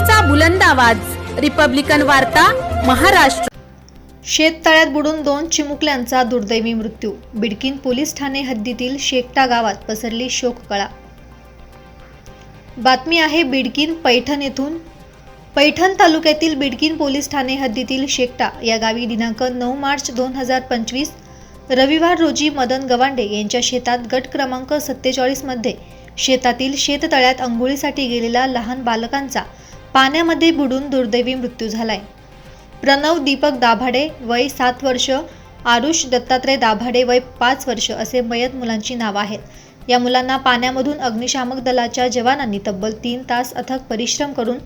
लोकशाहीचा बुलंद आवाज. रिपब्लिकन वार्ता महाराष्ट्र. शेततळ्यात बुडून दोन चिमुकल्यांचा दुर्दैवी मृत्यू. बिडकीन पोलीस ठाणे हद्दीतील शेकटा गावात पसरली शोककळा. बातमी आहे बिडकीन पैठण येथून. पैठण तालुक्यातील बिडकीन पोलीस ठाणे हद्दीतील शेकटा या गावी दिनांक नऊ मार्च दोन हजार पंचवीस रविवार रोजी मदन गवांडे यांच्या शेतात गट क्रमांक सत्तेचाळीसमध्ये शेतातील शेततळ्यात अंघोळीसाठी गेलेला लहान बालकांचा पाण्यामध्ये बुडून दुर्दैवी मृत्यू झालाय. प्रणव दीपक दाभाडे वय सात वर्ष आरुष दत्तात्रय दाभाडे वय पाच वर्ष असे मयत मुलांची नावं आहेत. या मुलांना पाण्यामधून अग्निशामक दलाच्या जवानांनी तब्बल तीन तास अथक परिश्रम करून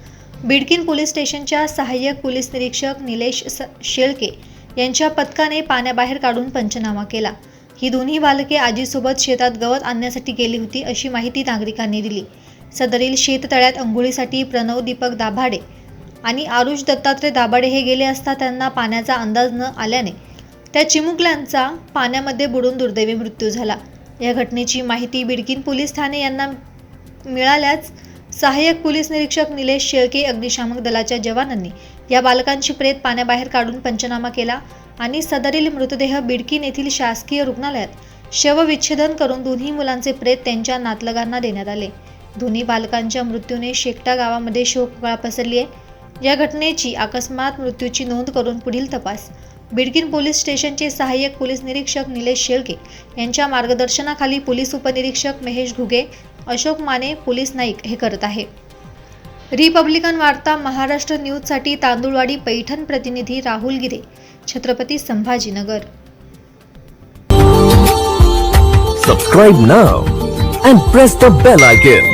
बिडकीन पोलीस स्टेशनच्या सहाय्यक पोलीस निरीक्षक निलेश स शेळके यांच्या पथकाने पाण्याबाहेर काढून पंचनामा केला. ही दोन्ही बालके आजीसोबत शेतात गवत आणण्यासाठी गेली होती अशी माहिती नागरिकांनी दिली. सदरील शेततळ्यात अंघोळीसाठी प्रणव दीपक दाभाडे आणि आरुष दत्तात्रय दाभाडे हे गेले असता त्यांना पाण्याचा अंदाज न आल्याने त्या चिमुकल्यांचा पाण्यामध्ये बुडून दुर्दैवी मृत्यू झाला. या घटनेची माहिती बिडकीन पोलीस ठाणे यांना मिळाल्याच सहाय्यक पोलीस निरीक्षक निलेश शेळके अग्निशामक दलाच्या जवानांनी या बालकांची प्रेत पाण्याबाहेर काढून पंचनामा केला आणि सदरील मृतदेह बिडकीन येथील शासकीय रुग्णालयात शवविच्छेदन करून दोन्ही मुलांचे प्रेत त्यांच्या नातलगांना देण्यात आले. दोन्ही बालकांच्या मृत्यूने शेकटा गावामध्ये शोककळा पसरली आहे. या घटनेची अकस्मात मृत्यूची नोंद करून पुढील तपास. बिडकीन पोलीस स्टेशनचे सहाय्यक पोलीस निरीक्षक निलेश शेळके यांच्या मार्गदर्शनाखाली पोलीस उपनिरीक्षक महेश घुगे अशोक माने पोलीस नाईक हे करत आहे. रिपब्लिकन वार्ता महाराष्ट्र न्यूजसाठी तांदुळवाडी पैठण प्रतिनिधी Rahul Gire Chhatrapati Sambhajinagar. Subscribe now and press the bell icon